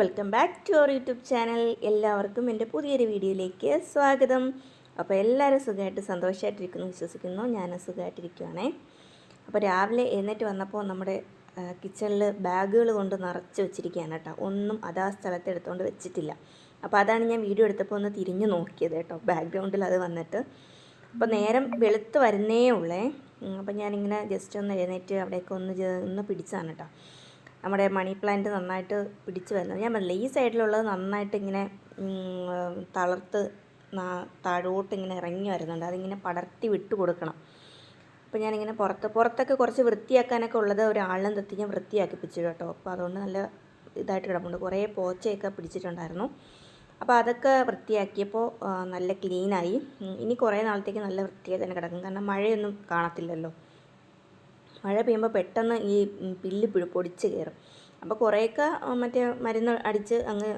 Welcome back to our YouTube channel എല്ലാവർക്കും എന്റെ പുതിയൊരു വീഡിയോയിലേക്ക് സ്വാഗതം. അപ്പോൾ എല്ലാവരും സുഖമായിട്ട് സന്തോഷമായിട്ടിരിക്കുന്നു വിശ്വസിക്കുന്നു. ഞാൻ സുഖമായിട്ടിരിക്കുകയാണ് അപ്പോൾ രാവിലെ എഴുന്നേറ്റ് വന്നപ്പോൾ നമ്മുടെ കിച്ചണിൽ ബാഗുകൾ കൊണ്ട് നിറച്ച് വെച്ചിരിക്കുകയാണ് കേട്ടോ. ഒന്നും അതാ സ്ഥലത്ത് എടുത്തുകൊണ്ട് വെച്ചിട്ടില്ല. അപ്പോൾ അതാണ് ഞാൻ വീഡിയോ എടുത്തപ്പോൾ ഒന്ന് തിരിഞ്ഞു നോക്കിയത് കേട്ടോ. ബാക്ക്ഗ്രൗണ്ടിൽ അത് വന്നിട്ട്. അപ്പോൾ നേരം വെളുത്ത് വരുന്നേ ഉള്ളേ. അപ്പോൾ ഞാനിങ്ങനെ ജസ്റ്റ് ഒന്ന് എഴുന്നേറ്റ് അവിടെയൊക്കെ ഒന്ന് ഒന്ന് പിടിച്ചാണ് കേട്ടോ. നമ്മുടെ മണി പ്ലാന്റ് നന്നായിട്ട് പിടിച്ച് വരുന്നത്. ഞാൻ പറഞ്ഞില്ല ഈ സൈഡിലുള്ളത് നന്നായിട്ട് ഇങ്ങനെ തളർത്ത് താഴോട്ട് ഇങ്ങനെ ഇറങ്ങി വരുന്നുണ്ട്. അതിങ്ങനെ പടർത്തി വിട്ട് കൊടുക്കണം. അപ്പോൾ ഞാനിങ്ങനെ പുറത്ത് പുറത്തൊക്കെ കുറച്ച് വൃത്തിയാക്കാനൊക്കെ ഉള്ളത് ഒരാളിനെ തത്തി ഞാൻ വൃത്തിയാക്കിപ്പിച്ചു കേട്ടോ. അപ്പോൾ അതുകൊണ്ട് നല്ല ഇതായിട്ട് കിടപ്പുണ്ട്. കുറേ പോച്ചയൊക്കെ പിടിച്ചിട്ടുണ്ടായിരുന്നു. അപ്പോൾ അതൊക്കെ വൃത്തിയാക്കിയപ്പോൾ നല്ല ക്ലീനായി ഇനി കുറേ നാളത്തേക്ക് നല്ല വൃത്തിയായി തന്നെ കിടക്കും. കാരണം മഴയൊന്നും കാണത്തില്ലല്ലോ. മഴ പെയ്യുമ്പോൾ പെട്ടെന്ന് ഈ പില്ല് പൊടിച്ച് കയറും അപ്പോൾ കുറേയൊക്കെ മറ്റേ മരുന്ന് അടിച്ച് അങ്ങ്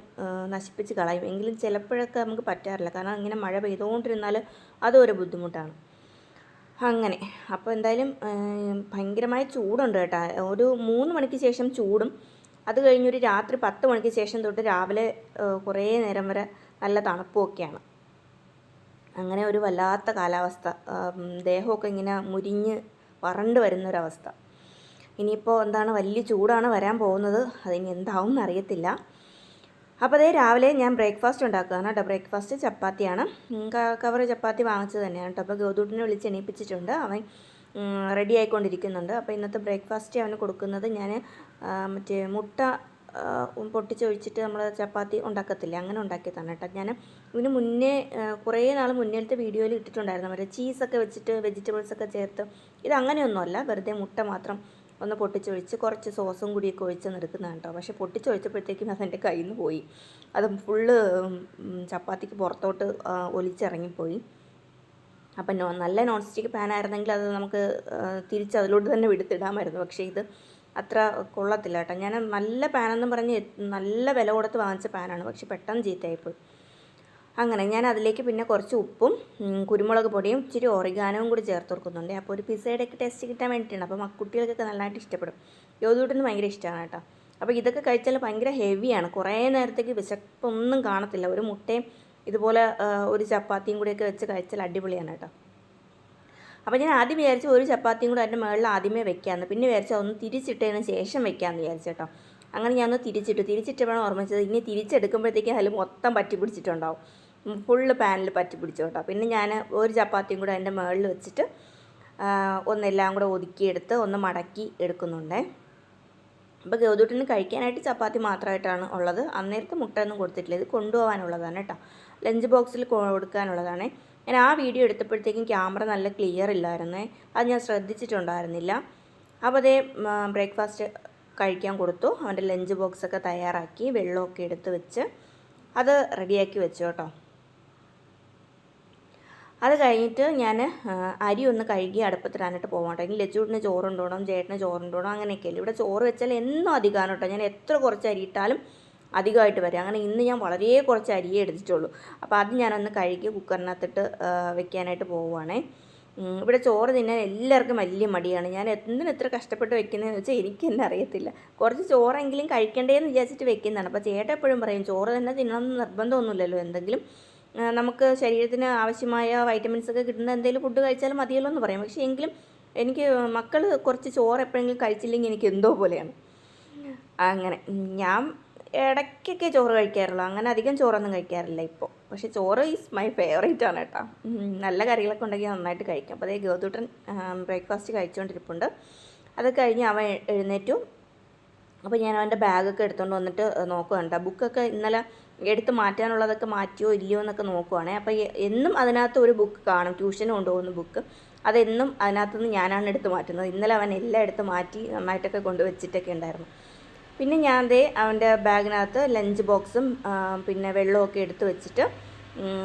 നശിപ്പിച്ച് കളയും. എങ്കിലും ചിലപ്പോഴൊക്കെ നമുക്ക് പറ്റാറില്ല. കാരണം ഇങ്ങനെ മഴ പെയ്തുകൊണ്ടിരുന്നാൽ അതൊരു ബുദ്ധിമുട്ടാണ്. അങ്ങനെ. അപ്പോൾ എന്തായാലും ഭയങ്കരമായ ചൂടുണ്ട് കേട്ടോ. ഒരു മൂന്ന് മണിക്ക് ശേഷം ചൂടും. അത് കഴിഞ്ഞൊരു രാത്രി പത്ത് മണിക്ക് ശേഷം തൊട്ട് രാവിലെ കുറേ നേരം വരെ നല്ല തണുപ്പുമൊക്കെയാണ് അങ്ങനെ ഒരു വല്ലാത്ത കാലാവസ്ഥ. ദേഹമൊക്കെ ഇങ്ങനെ മുരിഞ്ഞ് വറണ്ട് വരുന്നൊരവസ്ഥ. ഇനിയിപ്പോൾ എന്താണ് വലിയ ചൂടാണ് വരാൻ പോകുന്നത് അതിനി എന്താവും എന്നറിയത്തില്ല അപ്പോൾ അതേ രാവിലെ ഞാൻ ബ്രേക്ക്ഫാസ്റ്റ് ഉണ്ടാക്കുകയാണ് കേട്ടോ. ബ്രേക്ക്ഫാസ്റ്റ് ചപ്പാത്തിയാണ്. കവർ ചപ്പാത്തി വാങ്ങിച്ചത് തന്നെയാണ് കേട്ടോ. അപ്പോൾ ഗൗതൂട്ടിനെ വിളിച്ച് എണീപ്പിച്ചിട്ടുണ്ട്. അവൻ റെഡി ആയിക്കൊണ്ടിരിക്കുന്നുണ്ട്. അപ്പോൾ ഇന്നത്തെ ബ്രേക്ക്ഫാസ്റ്റ് അവന് കൊടുക്കുന്നത് ഞാൻ മറ്റേ മുട്ട പൊട്ടിച്ചൊഴിച്ചിട്ട് നമ്മൾ ചപ്പാത്തി ഉണ്ടാക്കത്തില്ല? അങ്ങനെ ഉണ്ടാക്കിയതാണ് കേട്ടോ. ഞാൻ ഇതിന് മുന്നേ കുറേ നാൾ മുന്നേലത്തെ വീഡിയോയിൽ ഇട്ടിട്ടുണ്ടായിരുന്നു. മറ്റേ ചീസൊക്കെ വെച്ചിട്ട് വെജിറ്റബിൾസൊക്കെ ചേർത്ത് ഇത് അങ്ങനെയൊന്നുമല്ല വെറുതെ മുട്ട മാത്രം ഒന്ന് പൊട്ടിച്ചൊഴിച്ച് കുറച്ച് സോസും കൂടിയൊക്കെ ഒഴിച്ച് നിൽക്കുന്നതാണ് കേട്ടോ. പക്ഷേ പൊട്ടിച്ചൊഴിച്ചപ്പോഴത്തേക്കും അതെന്റെ കയ്യിൽ നിന്ന് പോയി. അത് ഫുള്ള് ചപ്പാത്തിക്ക് പുറത്തോട്ട് ഒലിച്ചിറങ്ങിപ്പോയി. അപ്പം നോ നല്ല നോൺ സ്റ്റിക്ക് പാൻ ആയിരുന്നെങ്കിൽ അത് നമുക്ക് തിരിച്ച് അതിലോട്ട് തന്നെ വിടുത്തിടാമായിരുന്നു. പക്ഷേ ഇത് അത്ര കൊള്ളത്തില്ല കേട്ടോ. ഞാൻ നല്ല പാനെന്ന് പറഞ്ഞ് നല്ല വില കൊടുത്ത് വാങ്ങിച്ച പാനാണ്. പക്ഷെ പെട്ടെന്ന് ചീത്തയായിപ്പോയി. അങ്ങനെ ഞാൻ അതിലേക്ക് പിന്നെ കുറച്ച് ഉപ്പും കുരുമുളക് പൊടിയും ഇച്ചിരി ഒറിഗാനവും കൂടി ചേർത്ത് കൊടുക്കുന്നുണ്ട്. അപ്പോൾ ഒരു പിസയുടെയൊക്കെ ടേസ്റ്റ് കിട്ടാൻ വേണ്ടിയിട്ടാണ്. അപ്പോൾ കുട്ടികൾക്കൊക്കെ നല്ലതായിട്ട് ഇഷ്ടപ്പെടും. യോധൂട്ടിന് ഭയങ്കര ഇഷ്ടമാണ് കേട്ടോ. അപ്പോൾ ഇതൊക്കെ കഴിച്ചാൽ ഭയങ്കര ഹെവിയാണ് കുറേ നേരത്തേക്ക് വിശപ്പൊന്നും കാണത്തില്ല. ഒരു മുട്ടയും ഇതുപോലെ ഒരു ചപ്പാത്തിയും കൂടിയൊക്കെ വെച്ച് കഴിച്ചാൽ അടിപൊളിയാണ് കേട്ടോ. അപ്പോൾ ഞാൻ ആദ്യം വിചാരിച്ചു ഒരു ചപ്പാത്തിയും കൂടെ അതിന്റെ മുകളിൽ ആദ്യമേ വെക്കാമെന്ന്. പിന്നെ വിചാരിച്ചു അതൊന്ന് തിരിച്ചിട്ടതിന് ശേഷം വെക്കാമെന്ന് വിചാരിച്ചു കേട്ടോ. അങ്ങനെ ഞാനൊന്ന് തിരിച്ചിട്ടു. തിരിച്ചിട്ടപ്പോഴാണ് ഓർമ്മിച്ചത് ഇനി തിരിച്ചെടുക്കുമ്പോഴത്തേക്കും അതിൽ മൊത്തം പറ്റി പിടിച്ചിട്ടുണ്ടാവും ഫുള്ള് പാനിൽ പറ്റി പിടിച്ചു കേട്ടോ. പിന്നെ ഞാൻ ഒരു ചപ്പാത്തിയും കൂടെ അതിന്റെ മുകളിൽ വെച്ചിട്ട് ഒന്നെല്ലാം കൂടെ ഒതുക്കിയെടുത്ത് ഒന്ന് മടക്കി എടുക്കുന്നുണ്ടേ. അപ്പോൾ ഗൗതൂട്ടിന് കഴിക്കാനായിട്ട് ചപ്പാത്തി മാത്രമായിട്ടാണ് ഉള്ളത്. അന്നേരത്തെ മുട്ടയൊന്നും കൊടുത്തിട്ടില്ല. ഇത് കൊണ്ടുപോകാനുള്ളതാണ് കേട്ടോ. ലഞ്ച് ബോക്സിൽ കൊടുക്കാനുള്ളതാണ്. ഞാൻ ആ വീഡിയോ എടുത്തപ്പോഴത്തേക്കും ക്യാമറ നല്ല ക്ലിയർ ഇല്ലായിരുന്നേ. അത് ഞാൻ ശ്രദ്ധിച്ചിട്ടുണ്ടായിരുന്നില്ല. അപ്പോൾ അതേ ബ്രേക്ക്ഫാസ്റ്റ് കഴിക്കാൻ കൊടുത്തു. അവന്റെ ലഞ്ച് ബോക്സൊക്കെ തയ്യാറാക്കി വെള്ളമൊക്കെ എടുത്ത് വെച്ച് അത് റെഡിയാക്കി വെച്ചു കേട്ടോ. അത് കഴിഞ്ഞിട്ട് ഞാൻ അരി ഒന്ന് കഴുകി അടുപ്പത്തിടാനായിട്ട് പോകാം കേട്ടോ. ഇനി ലച്ചൂട്ടിന് ചോറ് കൊണ്ടുപോകണം ചേട്ടന് ചോറ് കൊണ്ടുപോകണം അങ്ങനെയൊക്കെയല്ലേ. ഇവിടെ ചോറ് വെച്ചാൽ എന്നും അധികമാണ് കേട്ടോ. ഞാൻ എത്ര കുറച്ച് അരി ഇട്ടാലും അധികമായിട്ട് വരും. അങ്ങനെ ഇന്ന് ഞാൻ വളരെ കുറച്ച് അരിയേ എടുത്തിട്ടുള്ളൂ. അപ്പോൾ അത് ഞാനൊന്ന് കഴുകി കുക്കറിനകത്തിട്ട് വെക്കാനായിട്ട് പോവുകയാണേ ഇവിടെ ചോറ് തിന്നാൻ എല്ലാവർക്കും വലിയ മടിയാണ്. ഞാൻ എന്തിനും എത്ര കഷ്ടപ്പെട്ട് വെക്കുന്നതെന്ന് വെച്ചാൽ എനിക്ക് തന്നെ അറിയത്തില്ല. കുറച്ച് ചോറെങ്കിലും കഴിക്കണ്ടേന്ന് വിചാരിച്ചിട്ട് വെക്കുന്നതാണ്. അപ്പോൾ ചേട്ട എപ്പോഴും പറയും ചോറ് തന്നെ തിന്നണമെന്ന് നിർബന്ധമൊന്നുമില്ലല്ലോ എന്തെങ്കിലും. നമുക്ക് ശരീരത്തിന് ആവശ്യമായ വൈറ്റമിൻസ് ഒക്കെ കിട്ടുന്ന എന്തെങ്കിലും ഫുഡ് കഴിച്ചാലും മതിയല്ലോ എന്ന് പറയും. പക്ഷേ എങ്കിലും എനിക്ക് മക്കൾ കുറച്ച് ചോറ് എപ്പോഴെങ്കിലും കഴിച്ചില്ലെങ്കിൽ എനിക്ക് എന്തോ പോലെയാണ്. അങ്ങനെ ഞാൻ ഇടയ്ക്കൊക്കെ ചോറ് കഴിക്കാറുള്ളൂ. അങ്ങനെ അധികം ചോറൊന്നും കഴിക്കാറില്ല ഇപ്പോൾ പക്ഷേ ചോറ് ഈസ് മൈ ഫേവറേറ്റ് ആണ് കേട്ടോ. നല്ല കറികളൊക്കെ ഉണ്ടെങ്കിൽ നന്നായിട്ട് കഴിക്കാം. അപ്പോൾ അതേ ഗോതൂട്ടൻ ബ്രേക്ക്ഫാസ്റ്റ് കഴിച്ചുകൊണ്ടിരിപ്പുണ്ട്. അത് കഴിഞ്ഞ് അവൻ എഴുന്നേറ്റു. അപ്പോൾ ഞാൻ അവന്റെ ബാഗൊക്കെ എടുത്തുകൊണ്ട് വന്നിട്ട് നോക്കുകയുണ്ട് ബുക്കൊക്കെ ഇന്നലെ എടുത്ത് മാറ്റാനുള്ളതൊക്കെ മാറ്റിയോ ഇല്ലയോ എന്നൊക്കെ നോക്കുവാണേ. അപ്പോൾ എന്നും അതിനകത്ത് ഒരു ബുക്ക് കാണും. ട്യൂഷന് കൊണ്ടുപോകുന്ന ബുക്ക്. അതെന്നും അതിനകത്തു നിന്ന് ഞാനാണ് എടുത്ത് മാറ്റുന്നത്. ഇന്നലെ അവൻ എല്ലാം എടുത്ത് മാറ്റി നന്നായിട്ടൊക്കെ കൊണ്ടുവച്ചിട്ടൊക്കെ ഉണ്ടായിരുന്നു. പിന്നെ ഞാൻ ദേ അവന്റെ ബാഗിനകത്ത് ലഞ്ച് ബോക്സും പിന്നെ വെള്ളമൊക്കെ എടുത്ത് വെച്ചിട്ട്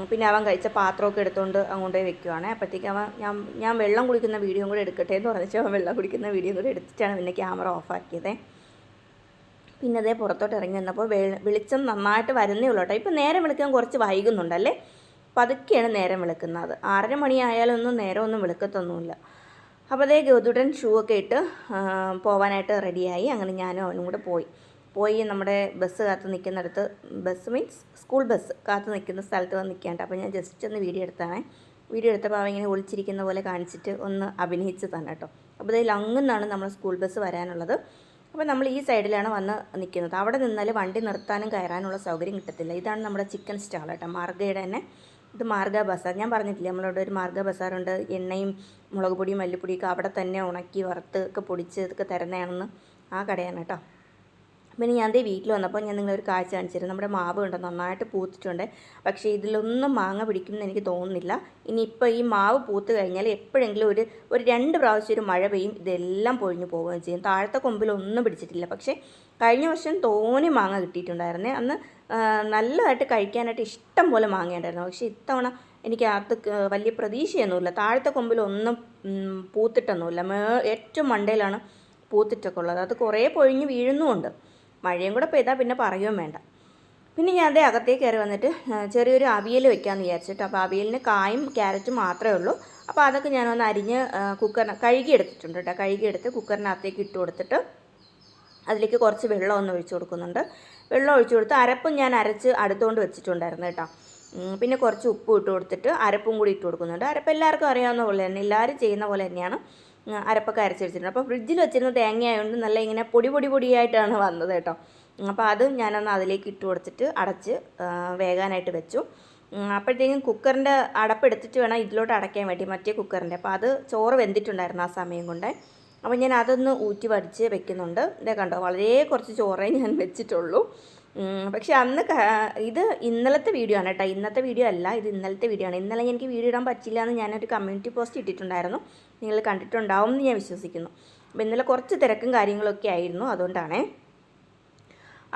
പിന്നെ അവൻ കഴിച്ച പാത്രമൊക്കെ എടുത്തുകൊണ്ട് അങ്ങോട്ടേ വെക്കുവാണേ. അപ്പോഴത്തേക്ക് അവൻ ഞാൻ ഞാൻ വെള്ളം കുടിക്കുന്ന വീഡിയോ കൂടെ എടുക്കട്ടെ എന്ന് പറഞ്ഞാൽ അവൻ വെള്ളം കുടിക്കുന്ന വീഡിയോ കൂടെ എടുത്തിട്ടാണ് പിന്നെ ക്യാമറ ഓഫാക്കിയത് പിന്നെ അതേ പുറത്തോട്ട് ഇറങ്ങി വന്നപ്പോൾ വെള- വെളിച്ചം നന്നായിട്ട് വരുന്നേ ഉള്ളൂ കേട്ടോ. ഇപ്പം നേരം വിളിക്കാൻ കുറച്ച് വൈകുന്നുണ്ടല്ലേ? പതുക്കെയാണ് നേരം വിളിക്കുന്നത്. ആറര മണിയായാലൊന്നും നേരമൊന്നും വെളുക്കത്തൊന്നുമില്ല. അപ്പോൾ അതേ ഗൗതുടൻ ഷൂ ഒക്കെ ഇട്ട് പോവാനായിട്ട് റെഡിയായി അങ്ങനെ ഞാനും അവനും കൂടെ പോയി. പോയി നമ്മുടെ ബസ് കാത്ത് നിൽക്കുന്നിടത്ത് ബസ് മീൻസ് സ്കൂൾ ബസ് കാത്ത് നിൽക്കുന്ന സ്ഥലത്ത് വന്ന് നിൽക്കാണ്ട്. അപ്പോൾ ഞാൻ ജസ്റ്റ് ഒന്ന് വീഡിയോ എടുത്താണ് വീഡിയോ എടുത്തപ്പോൾ അവ ഇങ്ങനെ ഒളിച്ചിരിക്കുന്ന പോലെ കാണിച്ചിട്ട് ഒന്ന് അഭിനയിച്ച് തന്നെ കേട്ടോ. അപ്പോൾ ഇതിൽ അങ്ങുന്നാണ് നമ്മൾ സ്കൂൾ ബസ് വരാനുള്ളത്. അപ്പോൾ നമ്മൾ ഈ സൈഡിലാണ് വന്ന് നിൽക്കുന്നത്. അവിടെ നിന്നാൽ വണ്ടി നിർത്താനും കയറാനുള്ള സൗകര്യം കിട്ടത്തില്ല. ഇതാണ് നമ്മുടെ ചിക്കൻ സ്റ്റാൾ കേട്ടോ. മാർഗയുടെ തന്നെ ഇത് മാർഗ ബസാർ. ഞാൻ പറഞ്ഞിട്ടില്ല നമ്മളവിടെ ഒരു മാർഗ ബസാറുണ്ട്. എണ്ണയും മുളക് പൊടിയും മല്ലിപ്പൊടിയൊക്കെ അവിടെ തന്നെ ഉണക്കി വറുത്ത് ഒക്കെ പൊടിച്ച് ഇതൊക്കെ തരുന്നതാണെന്ന് ആ കടയാണ് കേട്ടോ. പിന്നെ ഞാൻ ദേ വീട്ടിൽ വന്നപ്പോൾ ഞാൻ നിങ്ങളൊരു കാഴ്ച കാണിച്ചിരുന്നു നമ്മുടെ മാവ് ഉണ്ട് നന്നായിട്ട് പൂത്തിട്ടുണ്ട്. പക്ഷേ ഇതിലൊന്നും മാങ്ങ പിടിക്കുമെന്ന് എനിക്ക് തോന്നുന്നില്ല. ഇനിയിപ്പോൾ ഈ മാവ് പൂത്ത് കഴിഞ്ഞാൽ എപ്പോഴെങ്കിലും ഒരു ഒരു രണ്ട് പ്രാവശ്യം ഒരു മഴ പെയ്യും. ഇതെല്ലാം പൊഴിഞ്ഞു പോവുകയും ചെയ്യും. താഴത്തെ കൊമ്പിലൊന്നും പിടിച്ചിട്ടില്ല. പക്ഷേ കഴിഞ്ഞ വർഷം തോനെ മാങ്ങ കിട്ടിയിട്ടുണ്ടായിരുന്നേ. അന്ന് നല്ലതായിട്ട് കഴിക്കാനായിട്ട് ഇഷ്ടം പോലെ മാങ്ങയുണ്ടായിരുന്നു പക്ഷേ ഇത്തവണ എനിക്ക് അത് വലിയ പ്രതീക്ഷയൊന്നുമില്ല. താഴത്തെ കൊമ്പിലൊന്നും പൂത്തിട്ടൊന്നുമില്ല. ഏറ്റവും മണ്ടയിലാണ് പൂത്തിട്ടൊക്കെ ഉള്ളത്. അത് കുറേ പൊഴിഞ്ഞ് വീഴുന്നുമുണ്ട്. മഴയും കൂടെ പെയ്താൽ പിന്നെ പറയുകയും വേണ്ട. പിന്നെ ഞാൻ അതേ അകത്തേക്ക് കയറി വന്നിട്ട് ചെറിയൊരു അവിയൽ വെക്കാമെന്ന് വിചാരിച്ചിട്ട് അപ്പോൾ അവിയലിന് കായും ക്യാരറ്റും മാത്രമേ ഉള്ളൂ. അപ്പോൾ അതൊക്കെ ഒന്ന് അരിഞ്ഞ് കുക്കറിന് കഴുകി എടുത്തിട്ടുണ്ട് കേട്ടോ കഴുകി എടുത്ത് കുക്കറിനകത്തേക്ക് ഇട്ട് കൊടുത്തിട്ട് അതിലേക്ക് കുറച്ച് വെള്ളം ഒന്ന് ഒഴിച്ചു കൊടുക്കുന്നുണ്ട്. വെള്ളം ഒഴിച്ചു കൊടുത്ത് അരപ്പും ഞാൻ അരച്ച് അടുത്തുകൊണ്ട് വെച്ചിട്ടുണ്ടായിരുന്നു കേട്ടോ പിന്നെ കുറച്ച് ഉപ്പ് ഇട്ട് കൊടുത്തിട്ട് അരപ്പും കൂടി ഇട്ട് കൊടുക്കുന്നുണ്ട്. അരപ്പ് എല്ലാവർക്കും അറിയാവുന്ന പോലെ തന്നെ എല്ലാവരും ചെയ്യുന്ന പോലെ തന്നെയാണ്. അരപ്പൊക്കെ അരച്ച് വെച്ചിട്ടുണ്ട് അപ്പോൾ ഫ്രിഡ്ജിൽ വെച്ചിരുന്ന തേങ്ങ ആയതുകൊണ്ട് നല്ല ഇങ്ങനെ പൊടി പൊടി പൊടിയായിട്ടാണ് വന്നത് കേട്ടോ. അപ്പോൾ അത് ഞാനൊന്ന് അതിലേക്ക് ഇട്ട് കൊടുത്തിട്ട് അടച്ച് വേകാനായിട്ട് വെച്ചു. അപ്പോഴത്തേക്കും കുക്കറിന്റെ അടപ്പെടുത്തിട്ട് വേണം ഇതിലോട്ട് അടയ്ക്കാൻ വേണ്ടി മറ്റേ കുക്കറിന്റെ അപ്പോൾ അത് ചോറ് വെന്തിട്ടുണ്ടായിരുന്നു ആ സമയം കൊണ്ട്. അപ്പോൾ ഞാൻ അതൊന്ന് ഊറ്റി വടിച്ച് വെക്കുന്നുണ്ട്. ഇതേ കണ്ടോ? വളരെ കുറച്ച് ചോറേ ഞാൻ വെച്ചിട്ടുള്ളൂ. പക്ഷെ അന്ന് ഇത് ഇന്നലത്തെ വീഡിയോ ആണ് കേട്ടോ. ഇന്നത്തെ വീഡിയോ അല്ല ഇത് ഇന്നലത്തെ വീഡിയോ ആണ്. ഇന്നലെ എനിക്ക് വീഡിയോ ഇടാൻ പറ്റില്ല എന്ന് ഞാനൊരു കമ്മ്യൂണിറ്റി പോസ്റ്റ് ഇട്ടിട്ടുണ്ടായിരുന്നു. നിങ്ങൾ കണ്ടിട്ടുണ്ടാവും എന്ന് ഞാൻ വിശ്വസിക്കുന്നു. അപ്പോൾ ഇന്നലെ കുറച്ച് തിരക്കും കാര്യങ്ങളൊക്കെ ആയിരുന്നു അതുകൊണ്ടാണേ.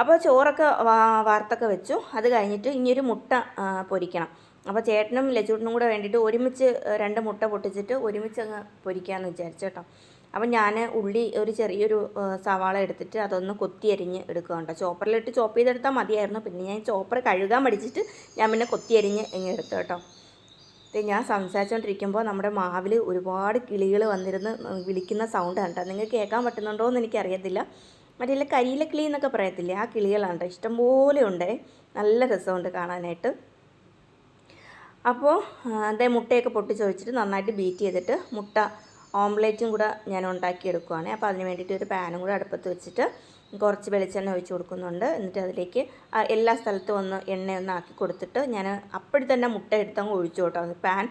അപ്പോൾ ചോറൊക്കെ വാർത്തൊക്കെ വെച്ചു. അത് കഴിഞ്ഞിട്ട് ഇനിയൊരു മുട്ട പൊരിക്കണം. അപ്പോൾ ചേട്ടനും ലച്ചൂട്ടനും കൂടെ വേണ്ടിയിട്ട് ഒരുമിച്ച് രണ്ട് മുട്ട പൊട്ടിച്ചിട്ട് ഒരുമിച്ച് അങ്ങ് പൊരിക്കാമെന്ന് വിചാരിച്ചു കേട്ടോ. അപ്പം ഞാൻ ഉള്ളി ഒരു ചെറിയൊരു സവാള എടുത്തിട്ട് അതൊന്ന് കൊത്തി അരിഞ്ഞ് എടുക്കുകയുണ്ട് ചോപ്പറിലിട്ട് ചോപ്പ് ചെയ്തെടുത്താൽ മതിയായിരുന്നു. പിന്നെ ഞാൻ ചോപ്പർ കഴുകാൻ പഠിച്ചിട്ട് ഞാൻ പിന്നെ കൊത്തി അരിഞ്ഞ് ഇങ്ങനെ എടുത്തു കേട്ടോ. ഞാൻ സംസാരിച്ചുകൊണ്ടിരിക്കുമ്പോൾ നമ്മുടെ മാവിൽ ഒരുപാട് കിളികൾ വന്നിരുന്ന് വിളിക്കുന്ന സൗണ്ട് കണ്ടോ നിങ്ങൾക്ക് കേൾക്കാൻ പറ്റുന്നുണ്ടോ എന്ന് എനിക്കറിയത്തില്ല. മറ്റേ കരിയില കിളി എന്നൊക്കെ പറയത്തില്ലേ? ആ കിളികളാണ്. ഇഷ്ടംപോലെ ഉണ്ട്. നല്ല രസമുണ്ട് കാണാനായിട്ട്. അപ്പോൾ അതേ മുട്ടയൊക്കെ പൊട്ടിച്ച് ഒഴിച്ചിട്ട് നന്നായിട്ട് ബീറ്റ് ചെയ്തിട്ട് മുട്ട ഓംലേറ്റും കൂടെ ഞാൻ ഉണ്ടാക്കിയെടുക്കുവാണ്. അപ്പോൾ അതിന് വേണ്ടിയിട്ട് ഒരു പാനും കൂടെ അടുപ്പത്ത് വെച്ചിട്ട് കുറച്ച് വെളിച്ചെണ്ണ ഒഴിച്ച് കൊടുക്കുന്നുണ്ട്. എന്നിട്ട് അതിലേക്ക് എല്ലാ സ്ഥലത്തും ഒന്ന് എണ്ണ ഒന്ന് ആക്കി കൊടുത്തിട്ട് ഞാൻ അപ്പോഴും തന്നെ മുട്ട എടുത്തങ്ങ് ഒഴിച്ചു കേട്ടോ. പാൻ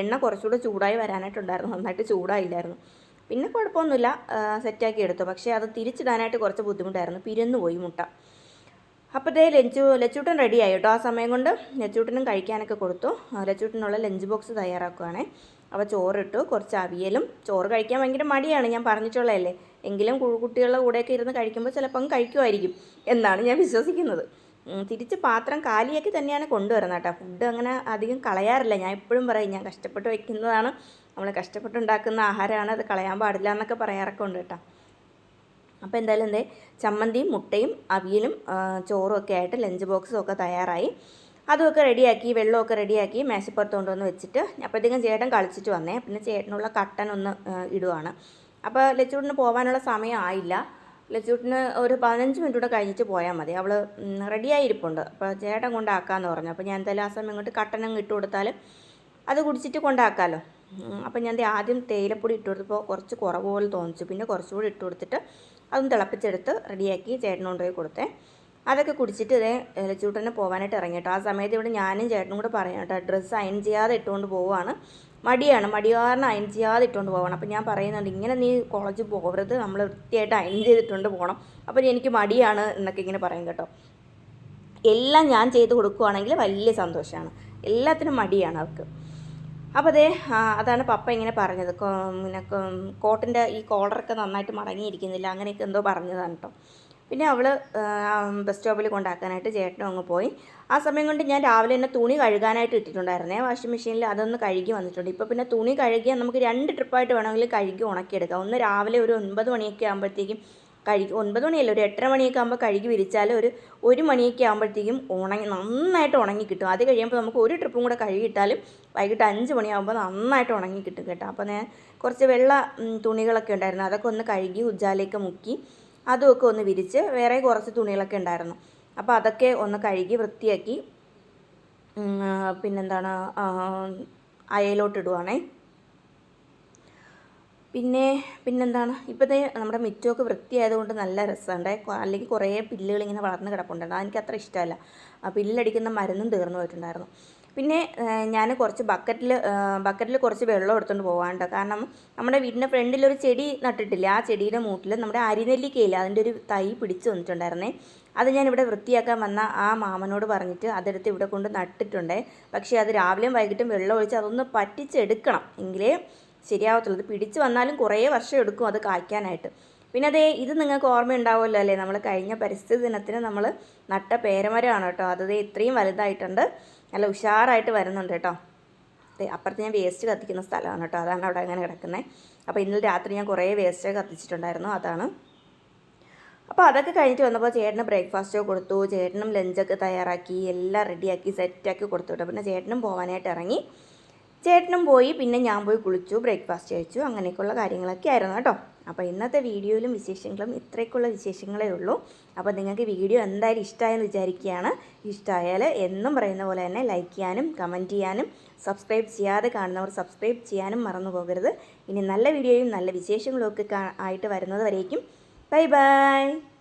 എണ്ണ കുറച്ചുകൂടെ ചൂടായി വരാനായിട്ടുണ്ടായിരുന്നു. നന്നായിട്ട് ചൂടായില്ലായിരുന്നു. പിന്നെ കുഴപ്പമൊന്നുമില്ല. സെറ്റാക്കി എടുത്തു. പക്ഷേ അത് തിരിച്ചിടാനായിട്ട് കുറച്ച് ബുദ്ധിമുട്ടായിരുന്നു. പിരിന്നു പോയി മുട്ട. അപ്പോൾ ദേ ലഞ്ച് ലച്ചൂട്ടൻ റെഡി ആയി കേട്ടോ. ആ സമയം കൊണ്ട് ലച്ചൂട്ടനും കഴിക്കാനൊക്കെ കൊടുത്തു. ലച്ചൂട്ടനുള്ള ലഞ്ച് ബോക്സ് തയ്യാറാക്കുവാണേ. അപ്പോൾ ചോറിട്ടു കുറച്ച് അവിയലും. ചോറ് കഴിക്കാൻ ഭയങ്കര മടിയാണ് ഞാൻ പറഞ്ഞിട്ടുള്ളതല്ലേ. എങ്കിലും കുട്ടികളുടെ കൂടെയൊക്കെ ഇരുന്ന് കഴിക്കുമ്പോൾ ചിലപ്പം കഴിക്കുമായിരിക്കും എന്നാണ് ഞാൻ വിശ്വസിക്കുന്നത്. തിരിച്ച് പാത്രം കാലിയാക്കി തന്നെയാണ് കൊണ്ടുവരുന്നത് കേട്ടോ. ഫുഡ് അങ്ങനെ അധികം കളയാറില്ല. ഞാൻ എപ്പോഴും പറയും ഞാൻ കഷ്ടപ്പെട്ട് വയ്ക്കുന്നതാണ് നമ്മൾ കഷ്ടപ്പെട്ടുണ്ടാക്കുന്ന ആഹാരമാണ് അത് കളയാൻ പാടില്ല എന്നൊക്കെ പറയാറൊക്കെ ഉണ്ട് കേട്ടോ. അപ്പോൾ എന്തായാലും എന്തേ ചമ്മന്തിയും മുട്ടയും അവിയലും ചോറും ഒക്കെ ആയിട്ട് ലഞ്ച് ബോക്സും ഒക്കെ തയ്യാറായി. അതുമൊക്കെ റെഡിയാക്കി വെള്ളമൊക്കെ റെഡിയാക്കി മേശപ്പുറത്ത് കൊണ്ടുവന്ന് വെച്ചിട്ട് അപ്പോഴത്തേക്കും ചേട്ടൻ കളിച്ചിട്ട് വന്നേ. പിന്നെ ചേട്ടനുള്ള കട്ടൻ ഒന്ന് ഇടുവാണ്. അപ്പോൾ ലച്ചൂട്ടിന് പോകാനുള്ള സമയമായില്ല ലച്ചൂട്ടിന് ഒരു പതിനഞ്ച് മിനിറ്റ് കൂടെ കഴിഞ്ഞിട്ട് പോയാൽ മതി. അവൾ റെഡിയായി ഇരിപ്പുണ്ട് അപ്പോൾ ചേട്ടൻ കൊണ്ടാക്കാമെന്ന് പറഞ്ഞു. അപ്പോൾ ഞാൻ എന്തായാലും ആ സമയം ഇങ്ങോട്ട് കട്ടനങ്ങ് ഇട്ട് കൊടുത്താൽ അത് കുടിച്ചിട്ട് കൊണ്ടാക്കാമല്ലോ അപ്പോൾ അപ്പം ഞാൻ ആദ്യം തേയിലപ്പൊടി ഇട്ട് കൊടുത്തപ്പോൾ കുറച്ച് കുറവ് പോലെ തോന്നിച്ചു. പിന്നെ കുറച്ചുകൂടി ഇട്ട് കൊടുത്തിട്ട് അതും തിളപ്പിച്ചെടുത്ത് റെഡിയാക്കി ചേട്ടന് കൊണ്ടുപോയി കൊടുത്തേ. അതൊക്കെ കുടിച്ചിട്ട് ഇതേ ലച്ചൂട്ടനെ പോകാനായിട്ട് ഇറങ്ങി കേട്ടോ ആ സമയത്ത് ഇവിടെ ഞാനും ചേട്ടനും കൂടെ പറയാം കേട്ടോ ഡ്രസ്സ് അയൺ ചെയ്യാതെ ഇട്ടുകൊണ്ട് പോവുകയാണ്. മടിയാണ് മടി കാരണം അയൺ ചെയ്യാതെ ഇട്ടുകൊണ്ട് പോകണം അപ്പം ഞാൻ പറയുന്നുണ്ട് ഇങ്ങനെ നീ കോളേജിൽ പോകരുത് നമ്മൾ വൃത്തിയായിട്ട് അയൺ ചെയ്തിട്ടുണ്ട് പോകണം അപ്പം എനിക്ക് മടിയാണ് എന്നൊക്കെ ഇങ്ങനെ പറയും കേട്ടോ. എല്ലാം ഞാൻ ചെയ്ത് കൊടുക്കുവാണെങ്കിൽ വലിയ സന്തോഷമാണ് എല്ലാത്തിനും മടിയാണ് അവർക്ക്. അപ്പോൾ അതേ അതാണ് പപ്പ ഇങ്ങനെ പറഞ്ഞത്. പിന്നെ കോട്ടിന്റെ ഈ കോളറൊക്കെ നന്നായിട്ട് മടങ്ങിയിരിക്കുന്നില്ല അങ്ങനെയൊക്കെ എന്തോ പറഞ്ഞതാണ് കേട്ടോ. പിന്നെ അവൾ ബസ് സ്റ്റോപ്പിൽ കൊണ്ടാക്കാനായിട്ട് ചേട്ടനും അങ്ങ് പോയി. ആ സമയം കൊണ്ട് ഞാൻ രാവിലെ തന്നെ തുണി കഴുകാനായിട്ട് ഇട്ടിട്ടുണ്ടായിരുന്നേ. വാഷിംഗ് മെഷീനിൽ അതൊന്ന് കഴുകി വന്നിട്ടുണ്ട്. ഇപ്പോൾ പിന്നെ തുണി കഴുകിയാൽ നമുക്ക് രണ്ട് ട്രിപ്പായിട്ട് വേണമെങ്കിൽ കഴുകി ഉണക്കിയെടുക്കാം. ഒന്ന് രാവിലെ ഒരു ഒൻപത് മണിയൊക്കെ ആകുമ്പോഴത്തേക്കും കഴുകി ഒൻപത് മണിയല്ല ഒരു എട്ടര മണിയൊക്കെ ആകുമ്പോൾ കഴുകി വിരിച്ചാൽ ഒരു ഒരു മണിയൊക്കെ ആകുമ്പോഴത്തേക്കും ഉണങ്ങി നന്നായിട്ട് ഉണങ്ങി കിട്ടും. അത് കഴിയുമ്പോൾ നമുക്ക് ഒരു ട്രിപ്പും കൂടെ കഴുകിയിട്ടാലും വൈകിട്ട് അഞ്ച് മണിയാകുമ്പോൾ നന്നായിട്ട് ഉണങ്ങി കിട്ടും കേട്ടോ. അപ്പോൾ ഞാൻ കുറച്ച് വെള്ള തുണികളൊക്കെ ഉണ്ടായിരുന്നു. അതൊക്കെ ഒന്ന് കഴുകി ഉജ്ജാലേക്ക് മുക്കി അതുമൊക്കെ ഒന്ന് വിരിച്ച് വേറെ കുറച്ച് തുണികളൊക്കെ ഉണ്ടായിരുന്നു. അപ്പോൾ അതൊക്കെ ഒന്ന് കഴുകി വൃത്തിയാക്കി പിന്നെന്താണ് അയലോട്ടിടുവാണേ പിന്നെ പിന്നെന്താണ് ഇപ്പോഴത്തെ നമ്മുടെ മിറ്റമൊക്കെ വൃത്തിയായതുകൊണ്ട് നല്ല രസമുണ്ട്. അല്ലെങ്കിൽ കുറേ പില്ലുകൾ ഇങ്ങനെ വളർന്ന് കിടപ്പുണ്ടായിരുന്നു അതെനിക്ക് അത്ര ഇഷ്ടമല്ല. ആ പില്ലടിക്കുന്ന മരുന്നും തീർന്നു പോയിട്ടുണ്ടായിരുന്നു. പിന്നെ ഞാൻ കുറച്ച് ബക്കറ്റിൽ ബക്കറ്റിൽ കുറച്ച് വെള്ളം എടുത്തുകൊണ്ട് പോകാണ്ട് കാരണം നമ്മുടെ വീടിന്റെ ഫ്രണ്ടിലൊരു ചെടി നട്ടിട്ടില്ല? ആ ചെടിയുടെ മൂട്ടിൽ നമ്മുടെ അരിനെല്ലിക്കയില്ല? അതിന്റെ ഒരു തൈ പിടിച്ചു വന്നിട്ടുണ്ടായിരുന്നേ. അത് ഞാൻ ഇവിടെ വൃത്തിയാക്കാൻ വന്ന ആ മാമനോട് പറഞ്ഞിട്ട് അതെടുത്ത് ഇവിടെ കൊണ്ട് നട്ടിട്ടുണ്ട്. പക്ഷേ അത് രാവിലെയും വൈകിട്ടും വെള്ളം ഒഴിച്ച് അതൊന്ന് പറ്റിച്ചെടുക്കണം. എങ്കിലേ ശരിയാവത്തുള്ളൂ. പിടിച്ച് വന്നാലും കുറേ വർഷം എടുക്കും അത് കായ്ക്കാനായിട്ട്. പിന്നെ അതേ ഇത് നിങ്ങൾക്ക് ഓർമ്മയുണ്ടാവുമല്ലോ അല്ലേ? നമ്മൾ കഴിഞ്ഞ പരിസ്ഥിതി ദിനത്തിന് നമ്മൾ നട്ട പേരമരമാണ് കേട്ടോ. അത് ഇത്രയും വലുതായിട്ടുണ്ട്. നല്ല ഉഷാറായിട്ട് വരുന്നുണ്ട് കേട്ടോ. അപ്പുറത്ത് ഞാൻ വേസ്റ്റ് കത്തിക്കുന്ന സ്ഥലമാണ് കേട്ടോ. അതാണ് അവിടെ അങ്ങനെ കിടക്കുന്നത് അപ്പോൾ ഇന്നലെ രാത്രി ഞാൻ കുറേ വേസ്റ്റ് കത്തിച്ചിട്ടുണ്ടായിരുന്നു. അതാണ്. അപ്പോൾ അതൊക്കെ കഴിഞ്ഞിട്ട് വന്നപ്പോൾ ചേട്ടന് ബ്രേക്ക്ഫാസ്റ്റോ കൊടുത്തു. ചേട്ടനും ലഞ്ചൊക്കെ തയ്യാറാക്കി. എല്ലാം റെഡിയാക്കി സെറ്റാക്കി കൊടുത്തു കേട്ടോ. പിന്നെ ചേട്ടനും പോകാനായിട്ട് ഇറങ്ങി. ചേട്ടനും പോയി. പിന്നെ ഞാൻ പോയി കുളിച്ചു ബ്രേക്ക്ഫാസ്റ്റ് കഴിച്ചു. അങ്ങനെയൊക്കെയുള്ള കാര്യങ്ങളൊക്കെ ആയിരുന്നു കേട്ടോ. അപ്പോൾ ഇന്നത്തെ വീഡിയോയിലും വിശേഷങ്ങളും ഇത്രയ്ക്കുള്ള വിശേഷങ്ങളേ ഉള്ളൂ. അപ്പോൾ നിങ്ങൾക്ക് വീഡിയോ എന്തായാലും ഇഷ്ടമായെന്ന് വിചാരിക്കുകയാണ്. ഇഷ്ടമായാൽ എന്നും പറയുന്ന പോലെ തന്നെ ലൈക്ക് ചെയ്യാനും കമന്റ് ചെയ്യാനും സബ്സ്ക്രൈബ് ചെയ്യാതെ കാണുന്നവർ സബ്സ്ക്രൈബ് ചെയ്യാനും മറന്നു പോകരുത്. ഇനി നല്ല വീഡിയോയും നല്ല വിശേഷങ്ങളും ഒക്കെ ആയിട്ട് വരുന്നത് വരേക്കും. Bye bye